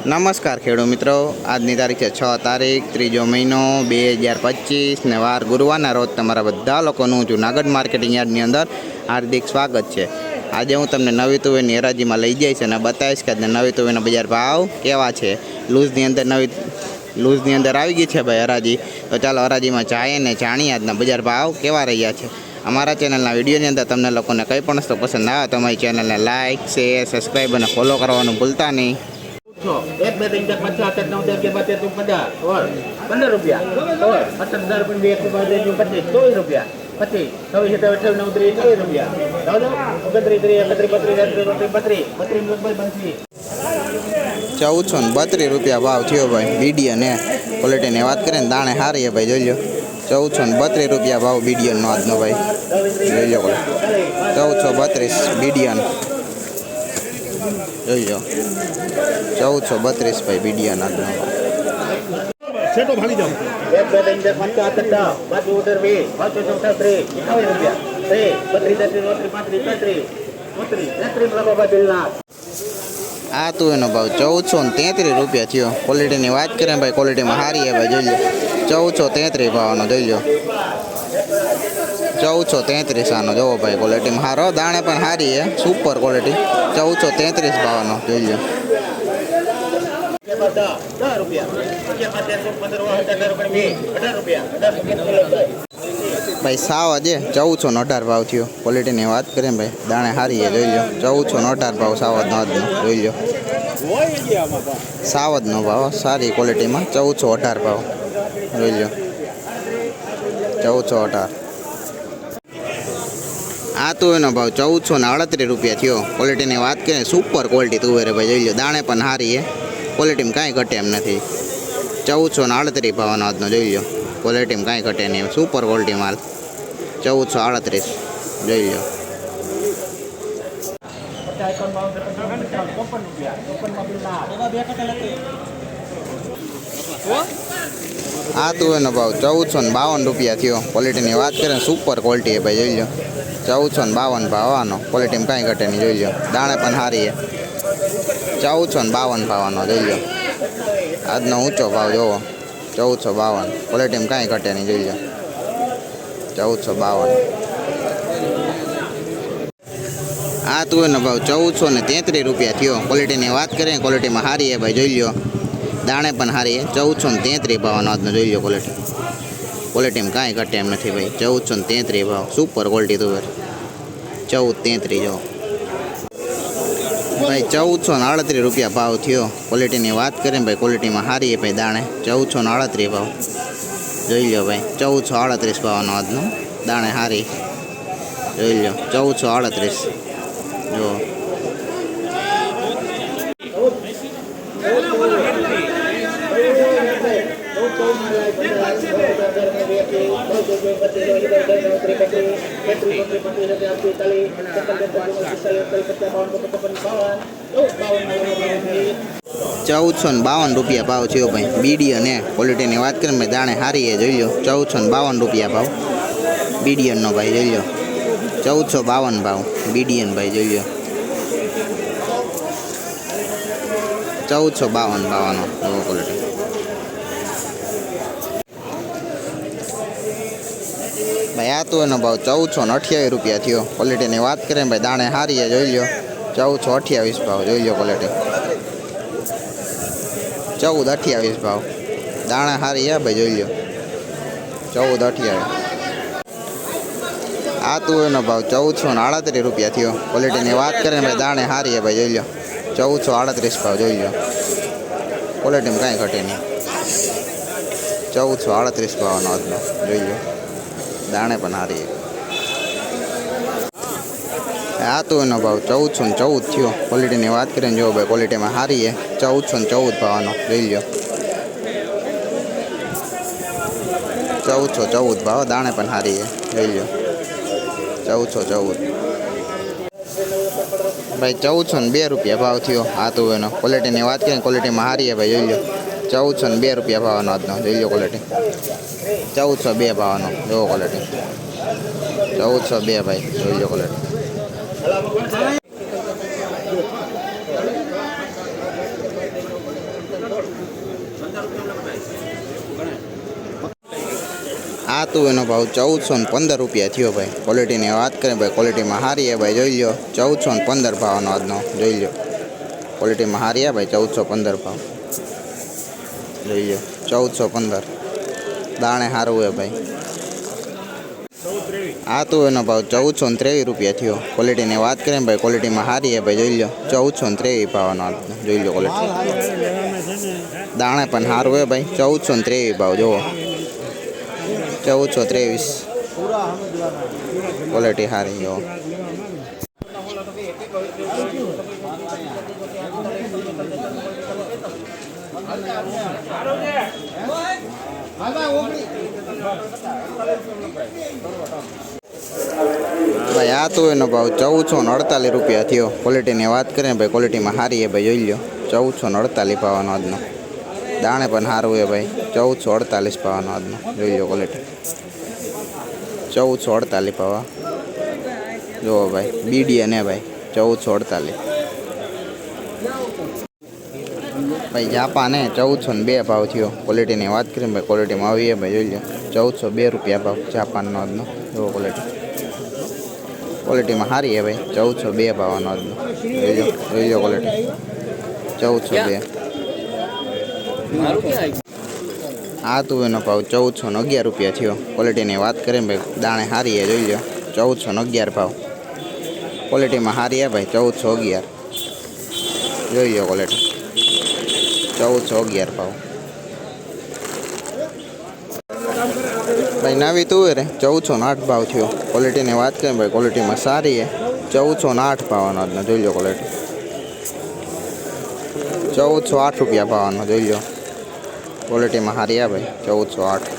નમસ્કાર ખેડૂત મિત્રો. આજની તારીખ છે છ તારીખ, ત્રીજો મહિનો બે હજાર પચીસ ને વાર ગુરુવારના રોજ તમારા બધા લોકોનું જુનાગઢ માર્કેટિંગ યાર્ડની અંદર હાર્દિક સ્વાગત છે. આજે હું તમને નવી તુવેરની હરાજીમાં લઈ જઈશ અને બતાવીશ કે નવી તુવેરના બજાર ભાવ કેવા છે. લૂઝની અંદર નવી, લૂઝની અંદર આવી ગઈ છે ભાઈ હરાજી. તો ચાલો હરાજીમાં જાય ને જાણીએ આજના બજાર ભાવ કેવા રહ્યા છે. અમારા ચેનલના વિડીયોની અંદર તમને લોકોને કંઈ પણ વસ્તુ પસંદ આવે તો અમારી ચેનલને લાઇક શેર, સબસ્ક્રાઈબ અને ફોલો કરવાનું ભૂલતા નહીં. એક બે ત્રણ ચાર પાંચ છ સાત નવ દસ બાર તેર પંદર સોળ પંદર રૂપિયા સોળ પચાસ હજાર રૂપિયા બે બાર ત્રીસ પચીસ ચોવીસ રૂપિયા પચીસ છવ્વીસ સત્તાવીસ અઠાવીસ નવ ત્રીસ ચોવીસ રૂપિયા ઓગણત્રીસ ત્રીસ એકત્રીસ બત્રીસ તેત્રીસ બત્રીસ બત્રીસ બત્રીસ ચૌદસો ને બત્રીસ રૂપિયા ભાવ થયો ભાઈ બીડીએ ને ક્વોલિટીની વાત કરીએ ને દાણે સારી છે ભાઈ જોઈ લો ચૌદસો ને બત્રીસ રૂપિયા ભાવ બીડીએનનો આજનો ભાઈ જોઈ લો ચૌદસો બત્રીસ બીડીએન જોઈ લો ચૌદસો બત્રીસ ભાઈ બીડિયાના આજનો છેટો ભાગી જાવ એક બે ત્રણ ચાર પાંચ સાત આઠ પાંચ ઉતર વીસ પાંચ ચોસઠ ત્રીસ એકાવન રૂપિયા. ત્રીસ બત્રીસ તેત્રીસ ચોત્રીસ પાંત્રીસ છત્રીસ ચોત્રીસ તેત્રીસ લખો બદલના આ તું એનો ભાવ ચૌદસો ને તેત્રીસ રૂપિયા થયો. ક્વોલિટીની વાત કરીએ ભાઈ ક્વોલિટીમાં સારી હે ભાઈ જોઈ લો ચૌદસો તેત્રીસ ભાવનો જોઈ લો ચૌદસો તેત્રીસ આનો જોવો ભાઈ ક્વોલિટીમાં સારો દાણે પણ સારી છે. સુપર ક્વોલિટી ચૌદસો તેત્રીસ ભાવનો, જોઈ લો ભાઈ સાવ આજે ચૌદસો નો અઢાર ભાવ થયો. ક્વોલિટીની વાત કરીએ ભાઈ, દાણે સારી છે, જોઈ લો ચૌદસો નો અઢાર ભાવ સાવદનો આજનો, જોઈ લો સાવદનો ભાવ, સારી ક્વોલિટીમાં ચૌદસો અઢાર ભાવ, જોઈ લો ચૌદસો અઢાર. આ તુવેરનો ભાવ ચૌદસો ને અડત્રીસ રૂપિયા થયો. ક્વોલિટીની વાત કરીએ સુપર ક્વોલિટી તુવેરે ભાઈ, જોઈ લો દાણે પણ સારી છે ક્વોલિટીમાં કાંઈ ઘટે એમ નથી. ચૌદસો ને અડત્રીસ ભાવનો આજનો, જોઈ લો ક્વોલિટીમાં કાંઈ ઘટે નહીં. સુપર ક્વોલિટી માલ. ચૌદસો આડત્રીસ, જોઈ લો આ તુવેરનો ભાવ ચૌદસો ને બાવન રૂપિયા થયો. ક્વોલિટીની વાત કરીએ સુપર ક્વોલિટી ભાઈ, જોઈ લો ચૌદસો ને બાવન ભાવવાનો ક્વોલિટીમાં કાંઈ ઘટે નહીં, જોઈ લો દાણે પણ સારી છે. ચૌદસો ને બાવન ભાવવાનો જોઈ લો આજનો ઊંચો ભાવ જોવો. ચૌદસો બાવન. ક્વોલિટીમાં કાંઈ ઘટે નહીં, જોઈ લો ચૌદસો બાવન. આ તુવેરનો ભાવ ચૌદસો ને તેત્રીસ રૂપિયા થયો. ક્વોલિટીની વાત કરીએ ક્વોલિટીમાં સારી છે ભાઈ, જોઈ લો દાણે પણ સારી છે. ચૌદસો ને તેત્રીસ ભાવનો આજનો, જોઈ લો ક્વોલિટી ક્વોલિટીમાં કાંઈ ઘટે એમ નથી ભાઈ. ચૌદસો ને તેત્રીસ ભાવ. સુપર ક્વોલિટી તુવેર ચૌદ તેત્રીસ જો ભાઈ ચૌદસો ને આડત્રીસ રૂપિયા ભાવ થયો ક્વોલિટીની વાત કરીએ ને ભાઈ ક્વોલિટીમાં સારી છે ભાઈ દાણે. ચૌદસો ને આડત્રીસ ભાવ. જોઈ લો ભાઈ, ચૌદસો આડત્રીસ ભાવનો આજનો દાણે સારી જોઈ લો ચૌદસો આડત્રીસ જો. ચૌદસો ને બાવન રૂપિયા ભાવ થયો ભાઈ. બીડી અને ક્વોલિટીની વાત કરીએ મેં દાણે સારી એ જોઈ લો ચૌદસો ને બાવન રૂપિયા ભાવ. બીડીએનનો ભાઈ જોઈ લો ચૌદસો બાવન ભાવ. બીડીએન ભાઈ જોઈ લો ચૌદસો બાવન બાવનનો ક્વોલિટી ભાઈ, આ તો એનો ભાવ ચૌદસો ને અઠ્યાવીસ રૂપિયા થયો. ક્વોલિટીની વાત કરીએ ને ભાઈ, દાણે સારી છે જોઈ લો ચૌદસો અઠ્યાવીસ ભાવ, જોઈ લો ક્વોલિટી ચૌદ અઠ્યાવીસ ભાવ. દાણા સારી છે ભાઈ, જોઈ લો ચૌદ અઠ્યાવીસ. આ તુવેરનો ભાવ ચૌદસો ને આડત્રીસ રૂપિયા થયો. ક્વોલિટીની વાત કરીએ ને ભાઈ, દાણે સારી છે ભાઈ, જોઈ લો ચૌદસો આડત્રીસ ભાવ, જોઈ લો ક્વોલિટીમાં કાંઈ ઘટે નહીં. ચૌદસો આડત્રીસ ભાવનો આજનો, જોઈ લો દાણે પણ હારી આ તો એનો ભાવ ચૌદસો ને ચૌદ થયો. ક્વોલિટીની વાત કરીને જો ભાઈ ક્વોલિટીમાં સારી છે. ચૌદસો ને ચૌદ ભાવનો, જોઈ લો ચૌદસો ચૌદ ભાવ, દાણે પણ સારી છે. લ્યો. લો ચૌદસો ચૌદ. ભાઈ, ચૌદસો ને બે રૂપિયા ભાવ થયો આ તો એનો. ક્વોલિટીની વાત કરીને ક્વોલિટીમાં સારી છે ભાઈ, જોઈ લો ચૌદસો ને બે રૂપિયા ભાવનો આજનો જોઈ લો ક્વોલિટી ચૌદસો બે ભાવનો, જોવો ક્વોલિટી ચૌદસો બે ભાઈ જોઈ લો ક્વોલિટી આ તું એનો ભાવ ચૌદસો ને પંદર રૂપિયા થયો ભાઈ. ક્વોલિટીની વાત કરીએ ભાઈ ક્વોલિટીમાં હારી ભાઈ, જોઈ લો ચૌદસો ને પંદર ભાવનો આજનો, જોઈ લો ક્વોલિટીમાં હારી ભાઈ, ચૌદસો પંદર ભાવ. જોઈ લો ચૌદસો પંદર. દાણે સારું હોય ભાઈ. આ એનો ભાવ ચૌદસો ને ત્રેવીસ રૂપિયા થયો. ક્વોલિટીની વાત કરીએ ભાઈ ક્વોલિટીમાં સારી હોય ભાઈ, જોઈ લો ચૌદસો ને ત્રેવીસ ભાવનો જોઈ લો ક્વોલિટી દાણે પણ સારું હોય ભાઈ. ચૌદસો ને ત્રેવીસ ભાવ, જુઓ. ચૌદસો ત્રેવીસ. ક્વોલિટી સારી જો ભાઈ, આ તો એનો ભાવ ચૌદસો ને અડતાલીસ રૂપિયા થયો. ક્વોલિટીની વાત કરીએ ભાઈ ક્વોલિટીમાં સારી એ ભાઈ, જોઈ લો ચૌદસો ને અડતાલીસ પાવાનો આજનો. દાણે પણ સારું એ ભાઈ, ચૌદસો અડતાલીસ પાવાનો આજનો. જોઈ લો ક્વોલિટી ચૌદસો અડતાલીસ પાવા જુઓ ભાઈ બીડીએ ને ભાઈ, ચૌદસો અડતાલીસ. ભાઈ જાપાને ચૌદસો ને બે ભાવ થયો. ક્વોલિટીની વાત કરીએ ભાઈ ક્વોલિટીમાં આવીએ ભાઈ જોઈ લો ચૌદસો બે રૂપિયા ભાવ જાપાનનો આજનો. એવો ક્વોલિટી ક્વોલિટીમાં સારી છે ભાઈ ચૌદસો બે ભાવનો આજનો. જોઈ લો જોઈ લો ક્વોલિટી ચૌદસો બે. આ તુવેરનો ભાવ ચૌદસો ને અગિયાર રૂપિયા થયો. ક્વોલિટીની વાત કરીએ ભાઈ દાણે સારી છે જોઈ લો ચૌદસો ને અગિયાર ભાવ. ક્વોલિટીમાં સારી છે ભાઈ ચૌદસો અગિયાર. જોઈ લો ક્વોલિટી ચૌદસો અગિયાર ભાવ ભાઈ નવી તુવેર હે ચૌદસો ને આઠ ભાવ થયો ક્વોલિટીની વાત કરીએ ભાઈ ક્વોલિટીમાં સારી છે ચૌદસો ને આઠ ભાવનો આજનો જોઈ લો ક્વોલિટી ચૌદસો આઠ રૂપિયા ભાવનો જોઈ લો ક્વોલિટીમાં સારી આ ભાઈ ચૌદસો આઠ